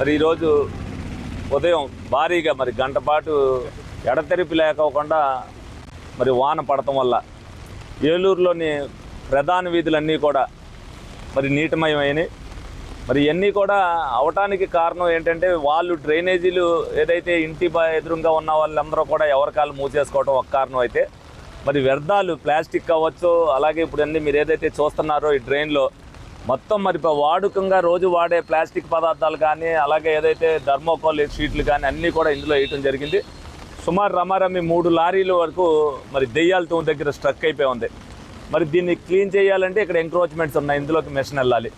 మరి ఈరోజు ఉదయం భారీగా మరి గంట పాటు ఎడతెరిపి లేకోకుండా మరి వాన పడటం వల్ల ఏలూరులోని ప్రధాన వీధులన్నీ కూడా మరి నీటమయమైనవి మరి ఇవన్నీ కూడా అవటానికి కారణం ఏంటంటే వాళ్ళు డ్రైనేజీలు ఏదైతే ఇంటి ఎదురుగా ఉన్న వాళ్ళందరూ కూడా ఎవరికాలు మూసేసుకోవడం ఒక కారణం అయితే. మరి వ్యర్థాలు ప్లాస్టిక్ కావచ్చు అలాగే ఇప్పుడు అన్నీ మీరు ఏదైతే చూస్తున్నారో ఈ డ్రైన్లో మొత్తం మరి ఇప్పుడు వాడుకంగా రోజు వాడే ప్లాస్టిక్ పదార్థాలు కానీ అలాగే ఏదైతే ధర్మోకోల్ షీట్లు కానీ అన్నీ కూడా ఇందులో వేయటం జరిగింది. సుమారు రమారమి మూడు లారీల వరకు మరి దెయ్యాల తూము దగ్గర స్ట్రక్ అయిపోయి ఉంది. మరి దీన్ని క్లీన్ చేయాలంటే ఇక్కడ ఎంక్రోచ్మెంట్స్ ఉన్నాయి. ఇందులోకి మెషిన్ వెళ్ళాలి.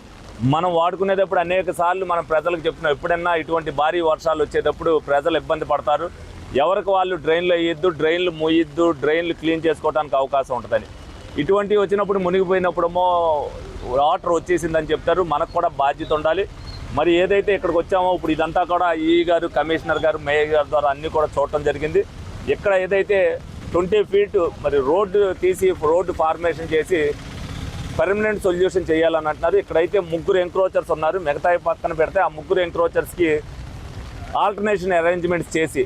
మనం వాడుకునేటప్పుడు అనేక సార్లు మనం ప్రజలకు చెప్తున్నాం ఎప్పుడన్నా ఇటువంటి భారీ వర్షాలు వచ్చేటప్పుడు ప్రజలు ఇబ్బంది పడతారు. ఎవరికి వాళ్ళు డ్రైన్లు వేయొద్దు డ్రైన్లు మూయొద్దు డ్రైన్లు క్లీన్ చేసుకోవడానికి అవకాశం ఉంటుందని. ఇటువంటివి వచ్చినప్పుడు మునిగిపోయినప్పుడేమో వాటర్ వచ్చేసిందని చెప్తారు. మనకు కూడా బాధ్యత ఉండాలి. మరి ఏదైతే ఇక్కడికి వచ్చామో ఇప్పుడు ఇదంతా కూడా ఈ గారు కమిషనర్ గారు మేయర్ గారి ద్వారా అన్నీ కూడా చూడటం జరిగింది. ఇక్కడ ఏదైతే ట్వంటీ ఫీట్ మరి రోడ్డు తీసి రోడ్డు ఫార్మేషన్ చేసి పర్మనెంట్ సొల్యూషన్ చేయాలని అంటున్నారు. ఇక్కడైతే ముగ్గురు ఎంక్రోచర్స్ ఉన్నారు. మిగతా పక్కన పెడితే ఆ ముగ్గురు ఎంక్రోచర్స్కి ఆల్టర్నేషన్ అరేంజ్మెంట్స్ చేసి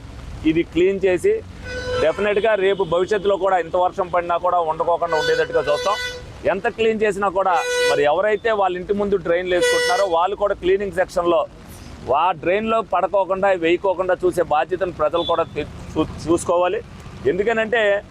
ఇది క్లీన్ చేసి డెఫినెట్గా రేపు భవిష్యత్తులో కూడా ఇంత వర్షం పడినా కూడా ఉండకోకుండా ఉండేటట్టుగా చూస్తాం. ఎంత క్లీన్ చేసినా కూడా మరి ఎవరైతే వాళ్ళ ఇంటి ముందు డ్రైన్లు వేసుకుంటున్నారో వాళ్ళు కూడా క్లీనింగ్ సెక్షన్లో ఆ డ్రైన్లో పడకోకుండా వేయకోకుండా చూసే బాధ్యతను ప్రజలు కూడా చూ- చూసుకోవాలి. ఎందుకనంటే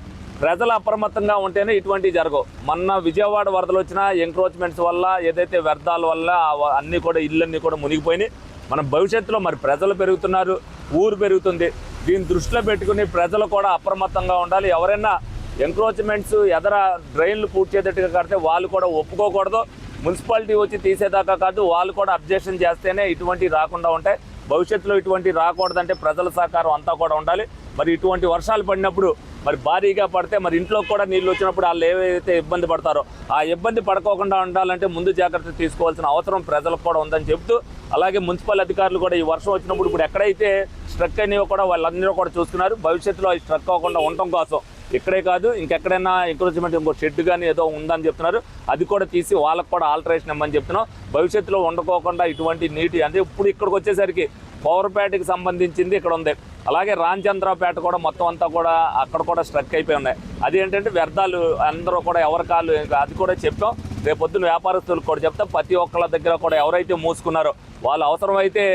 ప్రజలు అప్రమత్తంగా ఉంటేనే ఇటువంటివి జరగవు. మొన్న విజయవాడ వరదలు వచ్చిన ఎంక్రోచ్మెంట్స్ వల్ల ఏదైతే వ్యర్థాల వల్ల అన్నీ కూడా ఇళ్ళన్నీ కూడా మునిగిపోయినాయి. మన భవిష్యత్తులో మరి ప్రజలు పెరుగుతున్నారు ఊరు పెరుగుతుంది. దీన్ని దృష్టిలో పెట్టుకుని ప్రజలు కూడా అప్రమత్తంగా ఉండాలి. ఎవరైనా ఎంక్రోచ్మెంట్స్ ఎదర డ్రైన్లు పూడ్చేటట్టుగా కడితే వాళ్ళు కూడా ఒప్పుకోకూడదు. మున్సిపాలిటీ వచ్చి తీసేదాకా కాదు వాళ్ళు కూడా అబ్జెక్షన్ చేస్తేనే ఇటువంటి రాకుండా ఉంటాయి. భవిష్యత్తులో ఇటువంటి రాకూడదంటే ప్రజల సహకారం అంతా కూడా ఉండాలి. మరి ఇటువంటి వర్షాలు పడినప్పుడు మరి భారీగా పడితే మరి ఇంట్లో కూడా నీళ్ళు వచ్చినప్పుడు వాళ్ళు ఏవైతే ఇబ్బంది పడతారో ఆ ఇబ్బంది పడకోకుండా ఉండాలంటే ముందు జాగ్రత్త తీసుకోవాల్సిన అవసరం ప్రజలకు కూడా ఉందని చెప్తూ అలాగే మున్సిపల్ అధికారులు కూడా ఈ వర్షం వచ్చినప్పుడు ఇప్పుడు ఎక్కడైతే స్ట్రక్ అయినాయో కూడా వాళ్ళందరూ కూడా చూస్తున్నారు. భవిష్యత్తులో అవి స్ట్రక్ అవ్వకుండా ఉండటం కోసం ఇక్కడే కాదు ఇంకెక్కడైనా ఎంకరేజ్మెంట్ ఇంకో షెడ్ కానీ ఏదో ఉందని చెప్తున్నారు. అది కూడా తీసి వాళ్ళకు కూడా ఆల్టరేషన్ ఇవ్వమని చెప్తున్నాం. భవిష్యత్తులో ఉండకోకుండా ఇటువంటి నీటి అంటే ఇప్పుడు ఇక్కడికి వచ్చేసరికి పవర్పేటకి సంబంధించింది ఇక్కడ ఉంది. అలాగే రాంచంద్రపేట కూడా మొత్తం అంతా కూడా అక్కడ కూడా స్ట్రక్ అయిపోయి ఉన్నాయి. అది ఏంటంటే వ్యర్థాలు అందరూ కూడా ఎవరి కాళ్ళు అది కూడా చెప్పాం. రేపు పొద్దున్న వ్యాపారస్తులకు కూడా చెప్తాం. ప్రతి ఒక్కళ్ళ దగ్గర కూడా ఎవరైతే మూసుకున్నారో వాళ్ళు అవసరమైతే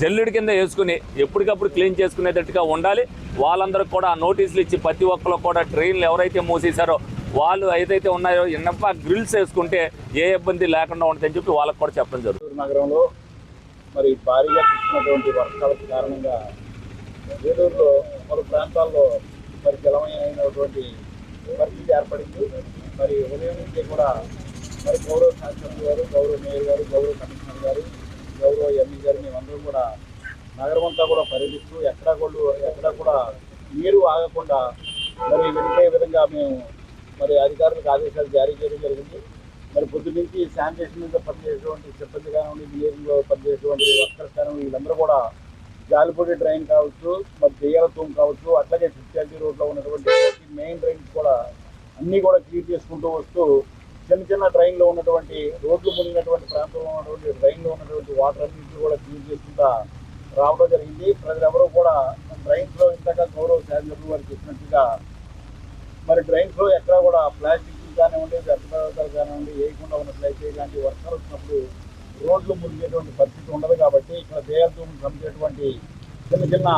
జల్లుడి కింద వేసుకుని ఎప్పటికప్పుడు క్లీన్ చేసుకునేటట్టుగా ఉండాలి. వాళ్ళందరికీ కూడా ఆ నోటీసులు ఇచ్చి ప్రతి ఒక్కరు కూడా ట్రైన్లు ఎవరైతే మూసేశారో వాళ్ళు ఏదైతే ఉన్నాయో ఎన్నప్ప గ్రిల్స్ వేసుకుంటే ఏ ఇబ్బంది లేకుండా ఉంటుందని చెప్పి వాళ్ళకి కూడా చెప్పడం జరుగుతుంది. నగరంలో మరి భారీగా కురిసినటువంటి వర్షాలకు కారణంగా ఏలూరులో పలు ప్రాంతాల్లో మరి జలమయమైనటువంటి పరిస్థితి ఏర్పడింది. మరి ఉదయం నుంచి కూడా మరి గౌరవ శాసనసభ్యులు గారు గౌరవ మేయర్ గారు గౌరవ కమిషనర్ గారు గౌరవ ఎంఈ గారు మేమందరం కూడా నగరం అంతా కూడా పర్యటిస్తూ ఎక్కడా కూడా ఎక్కడా కూడా నీరు ఆగకుండా మరి వెళ్ళే విధంగా మేము మరి అధికారులకు ఆదేశాలు జారీ చేయడం జరిగింది. మరి పొద్దు నుంచి శానిటేషన్ మీద పనిచేసేటువంటి సిబ్బంది కానివ్వండి ఇంజనీరింగ్లో పనిచేసేటువంటి వర్కర్స్ కానివ్వండి వీళ్ళందరూ కూడా జాలిపూడి డ్రైన్ కావచ్చు మరి దెయ్యాల కావచ్చు అట్లాగే సిక్స్టాలిటీ రోడ్లో ఉన్నటువంటి మెయిన్ డ్రైన్స్ కూడా అన్నీ కూడా క్లీన్ చేసుకుంటూ వస్తూ చిన్న చిన్న డ్రైన్లో ఉన్నటువంటి రోడ్లు మునిగినటువంటి ప్రాంతంలో ఉన్నటువంటి డ్రైన్లో ఉన్నటువంటి వాటర్ అన్నింటినీ కూడా క్లీన్ చేసుకుంటా రావడం జరిగింది. ప్రజలెవరూ కూడా డ్రైన్స్లో ఇంతగా గౌరవ శాసనసభ్యులు వారు చెప్పినట్టుగా మరి డ్రైన్స్లో ఎక్కడా ఎక్కడ కూడా ప్లాస్టిక్ కానివ్వండి వ్యర్థ పదార్థాలు కానివ్వండి వేయకుండా ఉన్నట్లయితే ఇలాంటి వర్షాలు వచ్చినప్పుడు రోడ్లు మునిగేటువంటి పరిస్థితి ఉండదు కాబట్టి ఇక్కడ దేయాలతో సంబంధించినటువంటి చిన్న చిన్న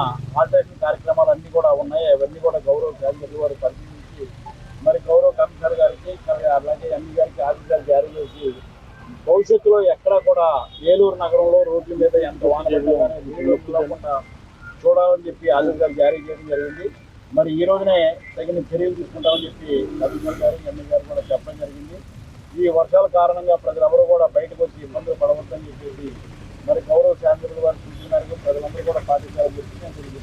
ఆల్టరేషన్ కార్యక్రమాలు అన్నీ కూడా ఉన్నాయి. అవన్నీ కూడా గౌరవ శాసనసభ్యులు వారు పరిశీలించి మరి గౌరవ అలాగే ఎంఈ గారికి ఆదేశాలు జారీ చేసి భవిష్యత్తులో ఎక్కడ కూడా ఏలూరు నగరంలో రోడ్ల మీద ఎంత వాన చూడాలని చెప్పి ఆదేశాలు జారీ చేయడం జరిగింది. మరి ఈ రోజునే తగిన చర్యలు తీసుకుంటామని చెప్పి అభిమాన్ గారు ఎంఈ గారు కూడా చెప్పడం జరిగింది. ఈ వర్షాల కారణంగా ప్రజలెవరూ కూడా బయటకు వచ్చి ఇబ్బందులు పడవద్దని చెప్పేసి మరి గౌరవ శాంతులు వారు సూచన మేరకు ప్రజలందరూ కూడా పాటించాలని చెప్పి